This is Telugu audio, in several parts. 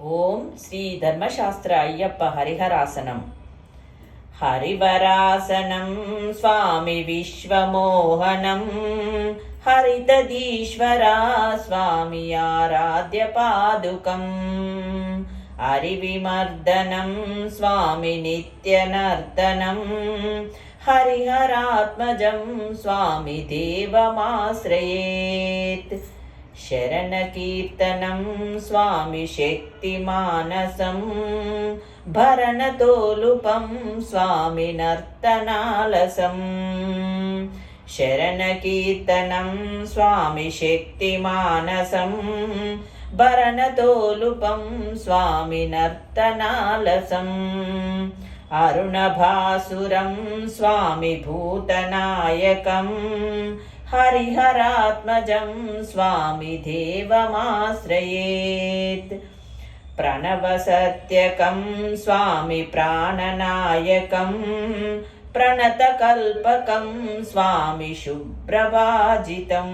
ఓం శ్రీ ధర్మశాస్త్ర అయ్యప్ప హరిహరాసనం. హరివరాసనం స్వామి విశ్వమోహనం. హరితదీశ్వరా స్వామి ఆరాధ్య పాదుకం. హరివిమర్దనం స్వామి నిత్యనర్దనం. హరిహరాత్మజం స్వామి దేవమాశ్రయేత్. శరణకీర్తనం స్వామి శక్తిమానసం భరణతోలుపం స్వామి నర్తనాలసం. శరణకీర్తనం స్వామి శక్తిమానసం భరణతోలుపం స్వామి నర్తనాలసం. అరుణభాసురం స్వామి భూతనాయకం హరిహరాత్మజం స్వామి దేవమాశ్రయేత్. ప్రణవసత్యకం స్వామి ప్రాణనాయకం. ప్రణతకల్పకం స్వామి శుభ్రవాజితం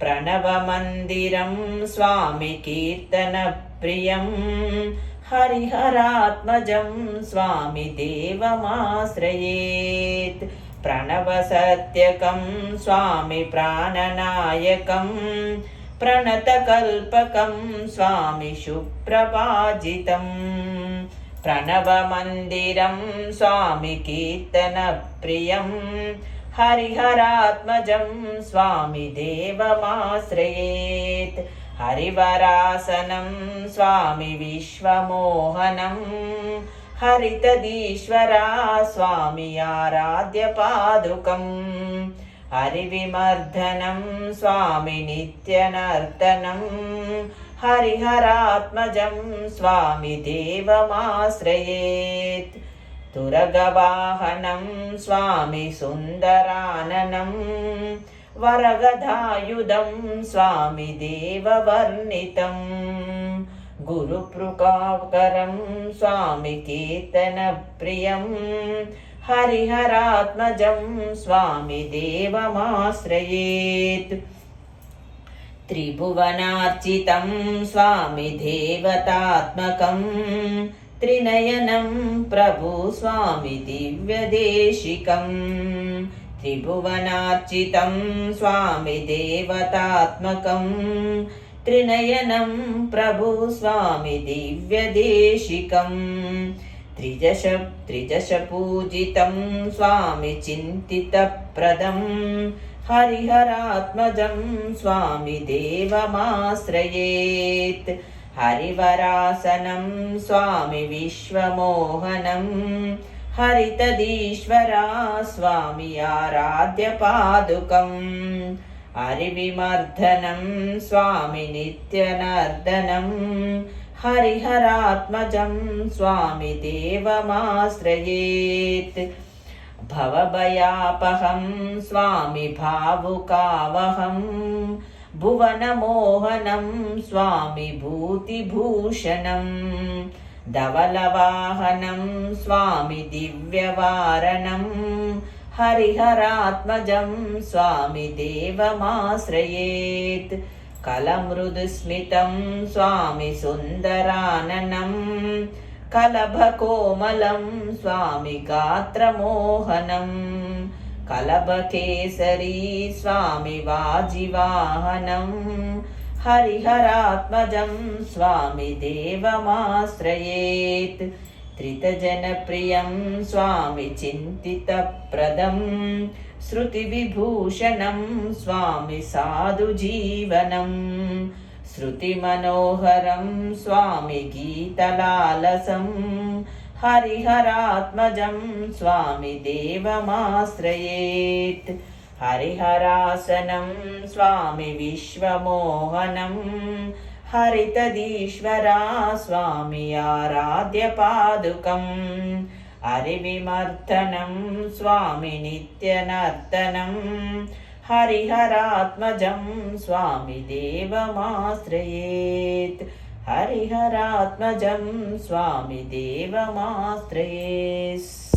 ప్రణవమందిరం స్వామి కీర్తనప్రియం హరిహరాత్మజం స్వామి దేవమాశ్రయేత్. ప్రణవసత్యకం స్వామి ప్రాణనాయకం ప్రణతకల్పకం స్వామి శుప్రపాజితం ప్రణవమందిరం స్వామి కీర్తనప్రియం హరిహరాత్మజం స్వామి దేవమాశ్రయేత్. హరివరాసనం స్వామి విశ్వమోహనం. హరితదీశ్వరా స్వామి ఆరాధ్య పాదుకం. హరివిమర్దనం స్వామి నిత్యనర్తనం హరిహరాత్మజం స్వామి దేవమాశ్రయేత్. తురగవాహనం స్వామి సుందరాననం. వరగదాయుధం స్వామి దేవవర్ణితం. గురుపృకాకరం స్వామి కీర్తనప్రియం హరిహరాత్మజం స్వామి దేవమాశ్రయేత్ త్రిభువనార్చితం స్వామి దేవతాత్మకం త్రినయనం ప్రభు స్వామి దివ్యదేశికం త్రిభువనార్చితం స్వామి దేవతాత్మకం త్రినయనం ప్రభు స్వామి దివ్యదేశికం త్రిజశ త్రిజశ పూజితం స్వామి చింతితప్రదం హరిహరాత్మజం స్వామి దేవమాశ్రయేత్ హరివరాసనం స్వామి విశ్వమోహనం హరితదీశ్వరా స్వామి ఆరాధ్య పాదుకం హరివిమర్దనం స్వామి నిత్యనర్దనం హరిహరాత్మజం స్వామి దేవమాశ్రయేత్. భవభయాపహం స్వామి భావుకావహం భువనమోహనం స్వామి భూతిభూషణం ధవలవాహనం స్వామి దివ్యవారణం హరిహరాత్మజం స్వామి దేవమాశ్రయేత్. కలమృదుస్మితం స్వామి సుందరాననం. కలభకోమలం స్వామి గాత్రమోహనం. కలభకేసరీ స్వామి వాజివాహనం హరిహరాత్మజం స్వామి దేవమాశ్రయేత్ త్రితజనప్రియం స్వామి చింతితప్రదం శృతివిభూషణం స్వామి సాధుజీవనం శృతిమనోహరం స్వామి గీతలాలసం హరిహరాత్మజం హరితదీశ్వరా స్వామి ఆరాధ్య పాదుకం. అరివిమర్దనం స్వామి నిత్యనర్తనం హరిహరాత్మజం స్వామి దేవమాశ్రయేత్. హరిహరాత్మజం స్వామి దేవమాశ్రయేస్.